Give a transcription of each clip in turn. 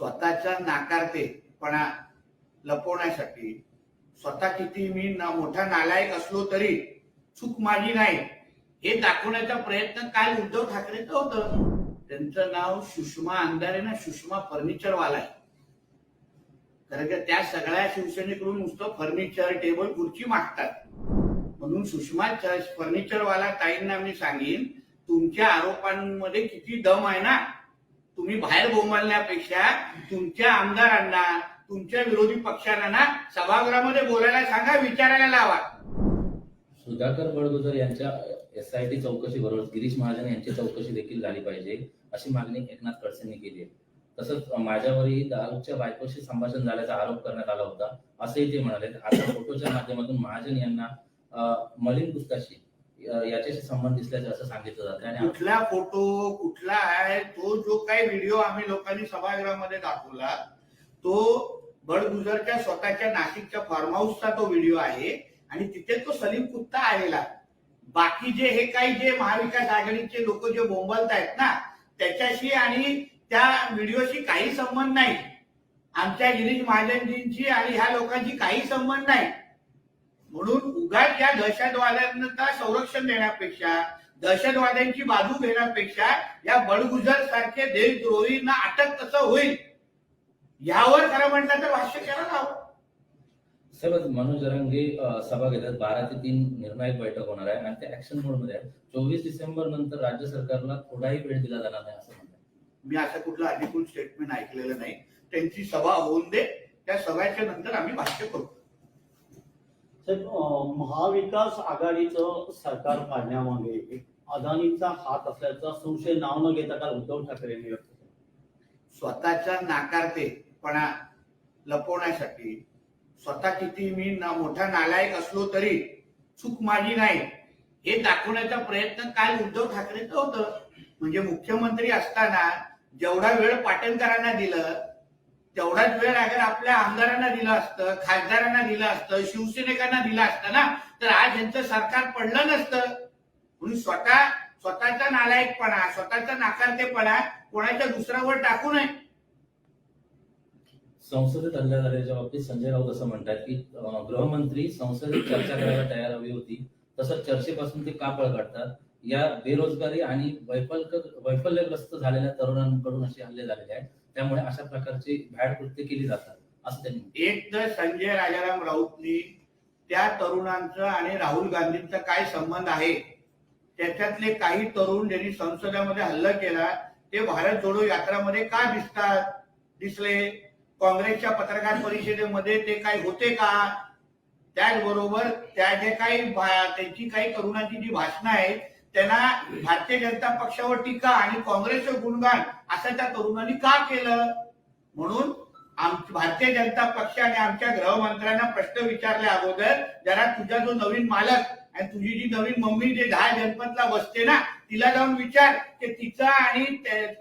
स्वतःच्या नाकारतेपणा लपवण्यासाठी स्वतः किती मी ना- मोठा नालायक असलो तरी चूक माझी नाही. हे दाखवण्याचा प्रयत्न काल उद्धव ठाकरेचं होतं. त्यांचं नाव सुषमा अंधारे ना सुषमा फर्निचरवाला आहे. कारण की त्या सगळ्या शिवसेनेकडून नुसतं फर्निचर टेबल खुर्ची मागतात. म्हणून सुषमा फर्निचरवाला ताईंना मी सांगेन तुमच्या आरोपांमध्ये किती दम आहे ना? तुम्ही बाहेर बोंबलण्यापेक्षा तुमच्या आमदारांना तुमच्या विरोधी पक्षांना ना सभागृहामध्ये बोलायला सांगा विचारायला लावा. सुधाकर बडगुजर यांच्या एस आय टी चौकशी बरोबर गिरीश महाजन यांची चौकशी देखील झाली पाहिजे अशी मागणी एकनाथ खडसेंनी केली आहे. तसंच माझ्यावरही दारूच्या बायकोशी संभाषण झाल्याचा आरोप करण्यात आला होता असेही ते म्हणाले. आता फोटोच्या माध्यमातून महाजन यांना मलिन पुस्तकाशी याच्याशी संबंध दिसल्याचे असं सांगितलं जातं. आणि कुठला फोटो कुठला आहे तो जो काही व्हिडिओ आम्ही लोकांनी सभागृहामध्ये दाखवला तो बडगुजरच्या स्वतःच्या नाशिकच्या फार्म हाऊसचा तो व्हिडिओ आहे आणि तिथे तो सलीम कुत्ता आलेला. बाकी जे हे काही जे महाविकास आघाडीचे लोक जे बोंबलतायत ना त्याच्याशी आणि त्या व्हिडिओशी काही संबंध नाही. आमच्या गिरीश महाजनजींची आणि ह्या लोकांची काही संबंध नाही. म्हणून उगाच या दहशतवाद्यांना संरक्षण देण्यापेक्षा दहशतवाद्यांची बाजू घेण्यापेक्षा या बडगुजर सारखे देशद्रोहींना अटक कसं होईल? यावर खरं म्हटलं तर भाष्य करायला हवं. साहेब मनोज जरांगे अं, सभा घेतात. बारा ते तीन निर्णायक बैठक होणार आहे आणि ते ऍक्शन मोडमध्ये चोवीस डिसेंबर नंतर राज्य सरकारला थोडाही वेळ दिला जाणार नाही असं म्हणतात. मी असं कुठलं अधिकृत स्टेटमेंट ऐकलेलं नाही. त्यांची सभा होऊन दे. त्या सभेच्या नंतर आम्ही भाष्य करू. महाविकास आघाडीचं सरकार पाडण्यामागे अदानीचा हात असल्याचा संशय नाव न घेता काल उद्धव ठाकरे यांनी व्यक्त केला. नाकारतेपणा लपवण्यासाठी स्वतः किती मी ना- मोठा नालायक असलो तरी चूक माझी नाही. हे दाखवण्याचा प्रयत्न काल उद्धव ठाकरेचं होतं. म्हणजे मुख्यमंत्री असताना जेवढा वेळ पाटणकरांना दिलं तेवढाच वेळ अगर आपल्या आमदारांना दिलं असतं खासदारांना दिलं असतं शिवसैनिकांना दिलं असतं ना तर आज यांचं सरकार पडलं नसतं. म्हणून स्वतः स्वतःचा नालायकपणा स्वतःचा नाकारतेपणा कोणाच्या दुसऱ्यावर टाकू नये. संसदेत हल्ला झाल्याच्या बाबतीत संजय राऊत असं म्हणतात की गृहमंत्री संसदेत चर्चा करायला तयार हवी होती. तसंच चर्चेपासून ते का पळ काढतात. या बेरोजगारी आणि वैफल्य वैफल्यग्रस्त झालेल्या तरुणांकडून असे हल्ले झालेले आहेत. त्यामुळे अशा प्रकारची भॅड कृत्य केली जातात असं त्यांनी एक तर संजय राजाराम राऊतनी त्या तरुणांचं आणि राहुल गांधींचा काय संबंध आहे? त्याच्यातले काही तरुण ज्यांनी संसदेमध्ये हल्ला केला ते भारत जोडो यात्रामध्ये का दिसतात दिसले? काँग्रेसच्या पत्रकार परिषदेमध्ये ते काय होते का? त्याचबरोबर त्या जे काही त्यांची काही तरुणांची जी भाषणं आहेत त्यांना भारतीय जनता पक्षावर टीका आणि काँग्रेसचं गुणगान असं त्या तरुणांनी का केलं? म्हणून आम भारतीय जनता पक्षाने आमच्या गृहमंत्र्यांना प्रश्न विचारल्या अगोदर जरा तुझा जो नवीन मालक आणि तुझी जी नवीन मम्मी जे दहा जनपदला बसते ना तिला जाऊन विचार की तिचा आणि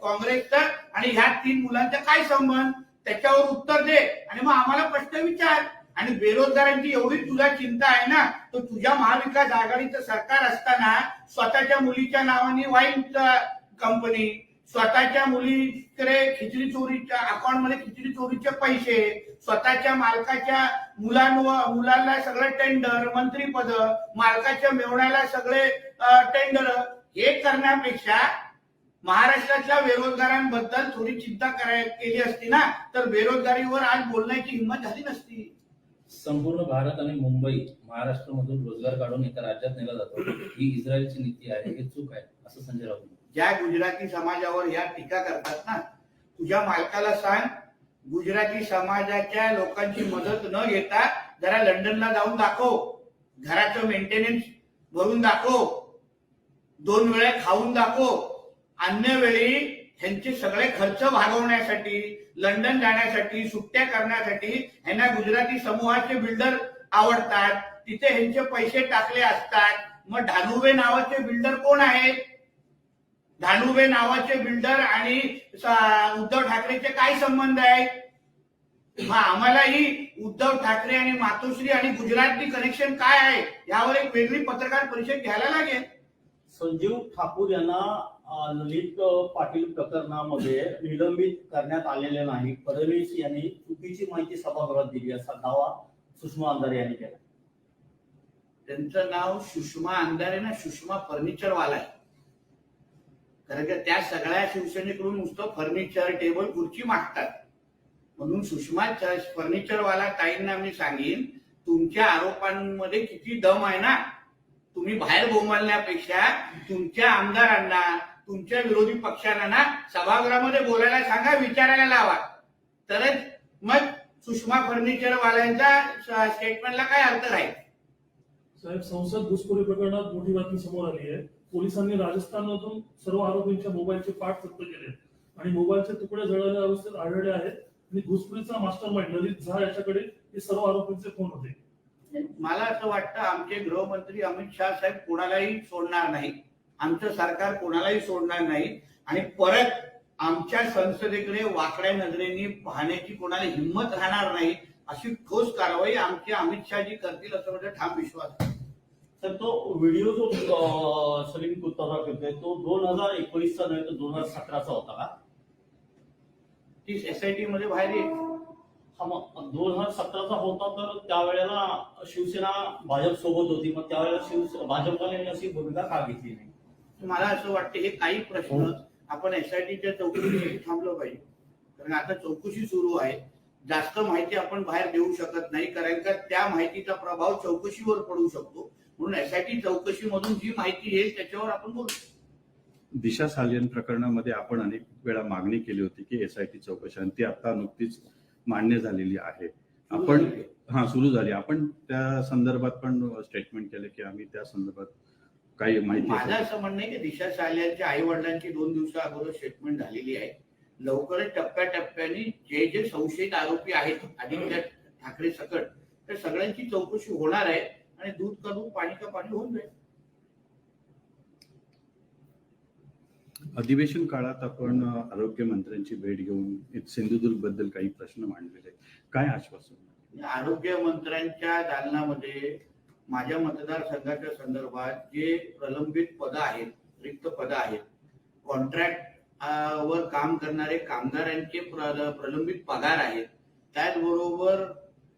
काँग्रेसचा आणि ह्या तीन मुलांचा काय संबंध? त्याच्यावर उत्तर दे आणि मग आम्हाला प्रश्न विचार. आणि बेरोजगारांची एवढी तुला चिंता आहे ना तर तुझ्या महाविकास आघाडीचं सरकार असताना स्वतःच्या मुलीच्या नावाने वाईन कंपनी स्वतःच्या मुलीकडे खिचडी चोरीच्या अकाउंटमध्ये खिचडी चोरीचे पैसे स्वतःच्या मालकाच्या मुलांवर मुलांना सगळे टेंडर मंत्रीपद मालकाच्या मेवण्याला सगळे टेंडर हे करण्यापेक्षा महाराष्ट्रातल्या बेरोजगारांबद्दल थोडी चिंता कराय केली असती ना तर बेरोजगारीवर आज बोलण्याची हिंमत झाली नसती. संपूर्ण भारत आणि मुंबई महाराष्ट्रामधून रोजगार काढून एका राज्यात नेला जातो. ही इस्रायलची नीती आहे हे चूक आहे असं संजय राऊत ज्या गुजराती समाजावर या टीका करतात ना तुझ्या मालकाला सांग गुजराती समाजाच्या लोकांची मदत न घेता जरा लंडनला जाऊन दाखव घराचं मेंटेनन्स भरून दाखव दोन वेळा खाऊन दाखव अन्य वेळी ह्यांचे सगळे खर्च भागवण्यासाठी लंडन जाण्यासाठी सुट्ट्या करण्यासाठी ह्यांना गुजराती समूहाचे बिल्डर आवडतात. तिथे ह्यांचे पैसे टाकले असतात. मग धानुबे नावाचे बिल्डर कोण आहेत? धानुबे नावाचे बिल्डर आणि उद्धव ठाकरेचे काय संबंध आहेत? मग आम्हालाही उद्धव ठाकरे आणि मातोश्री आणि गुजरातनी कनेक्शन काय आहे? यावर एक वेगळी पत्रकार परिषद घ्यायला लागेल. संजीव ठाकूर यांना ललित पाटील प्रकरणामध्ये निलंबित करण्यात आलेले नाही. फडणवीस यांनी चुकीची माहिती सभागृहात दिली असा दावा सुषमा अंधारे यांनी केला. त्यांचं नाव सुषमा अंधारे ना सुषमा फर्निचरवाला आहे. कारण की त्या सगळ्या शिवसेनेकडून नुसतं फर्निचर टेबल खुर्ची मागतात. म्हणून सुषमा फर्निचरवाला ताईंना मी सांगेन तुमच्या आरोपांमध्ये किती दम आहे ना? तुम्ही बाहेर गोमालण्यापेक्षा तुमच्या आमदारांना तुमच्या विरोधी पक्षांना ना सभागृहामध्ये बोलायला सांगा विचारायला लावा. तरच मग सुषमा फर्निचरवाल्यांच्या स्टेटमेंटला काय अर्थ राहील? साहेब संसद घुसखोरी प्रकरणात मोठी बातमी समोर आली आहे. पोलिसांनी राजस्थानमधून सर्व आरोपींच्या मोबाईलचे पाठ जप्त केले. आणि मोबाईलचे तुकडे जळलेल्या अवस्थेत आढळले आहेत. आणि घुसखोरीचा मास्टर माइंड ललित झा याच्याकडे हे सर्व आरोपींचे फोन होते. मला असं वाटतं आमचे गृहमंत्री अमित शहा साहेब कोणालाही सोडणार नाही आमचं सरकार कोणालाही सोडणार नाही. आणि परत आमच्या संसदेकडे वाकड्या नजरेने पाहण्याची कोणाला हिंमत राहणार नाही अशी ठोस कारवाई आमचे अमित शहाजी करतील असं माझा ठाम विश्वास आहे. तर तो व्हिडिओ जो सलीम कुत्तारा करतोय तो दोन हजार एकोणीसचा नाही तर दोन हजार सतराचा होता का? ती एसआयटी मध्ये बाहेर येईल. हा मग दोन हजार सतराचा होता तर त्यावेळेला शिवसेना भाजप सोबत होती. मग त्यावेळेला शिवसेना भाजपवाल्यांनी अशी भूमिका का घेतली नाही? मला असं वाटतं हे काही प्रश्न आपण एसआयटीच्या चौकशीसाठी थांबलं पाहिजे. कारण आता चौकशी सुरू आहे. जास्त माहिती आपण बाहेर देऊ शकत नाही कारण का त्या माहितीचा प्रभाव चौकशीवर पडू शकतो. म्हणून एसआयटी चौकशीमधून जी माहिती येईल त्याच्यावर आपण बोलू. दिशा सालियन प्रकरणामध्ये आपण अनेक वेळा मागणी केली होती की एसआयटी चौकशी आणि ती आता नुकतीच मान्य झालेली आहे. आपण हा सुरू झाली. आपण त्या संदर्भात पण स्टेटमेंट केलं की आम्ही त्या संदर्भात काही माहिती माझं असं म्हणणं आहे की दिशा सालियांच्या आई वडिलांची दोन दिवसा अगोदर स्टेटमेंट झालेली आहे. लवकरच टप्प्याटप्प्याने जे जे संशयित आरोपी आहेत आदित्य ठाकरे सकट त्या सगळ्यांची चौकशी होणार आहे आणि दूध का दूध पाणी का पाणी होऊन जाईल. अधिवेशन काळात आपण अ, आरोग्य मंत्र्यांची भेट घेऊन सिंधुदुर्गबद्दल काही प्रश्न मांडलेले आहेत. काय आश्वासन? आरोग्य मंत्र्यांच्या दालनामध्ये माझ्या मतदारसंघाच्या संदर्भात जे प्रलंबित पदं आहेत रिक्त पदं आहेत कॉन्ट्रॅक्ट वर काम करणारे कामगारांचे प्र- प्रलंबित पगार आहेत त्याचबरोबर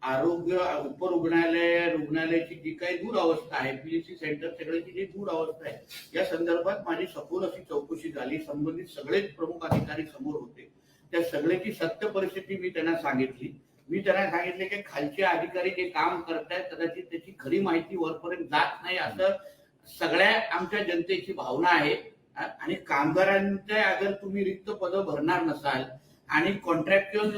आरोग्य उपरुग्णालय रुग्णालयाची जी काही दूर अवस्था आहे पीएससी सेंटर सगळ्याची जी दूर अवस्था आहे या संदर्भात माझी सखोल अशी चौकशी झाली संबंधित सगळेच प्रमुख अधिकारी समोर होते. त्या सगळ्याची सत्य परिस्थिती मी त्यांना सांगितली. मी त्यांना सांगितले की खालचे अधिकारी जे काम करतायत कदाचित त्याची खरी माहिती वरपर्यंत जात नाही असं सगळ्या आमच्या जनतेची भावना आहे. आणि कामगारांच्या अगर तुम्ही रिक्त पद भरणार नसाल आणि कॉन्ट्रॅक्च्युअल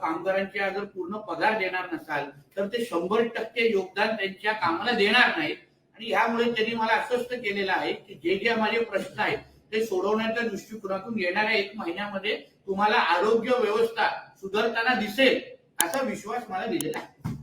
कामगारांचे अगर पूर्ण पगार देणार नसाल तर ते शंभर टक्के योगदान त्यांच्या कामाला देणार नाहीत. आणि ह्यामुळे त्यांनी मला अस्वस्थ केलेलं आहे की जे जे माझे प्रश्न आहेत ते सोडवण्याच्या दृष्टिकोनातून येणाऱ्या एक महिन्यामध्ये तुम्हाला आरोग्य व्यवस्था सुधारताना दिसेल. असा विश्वास मला दिलेला आहे.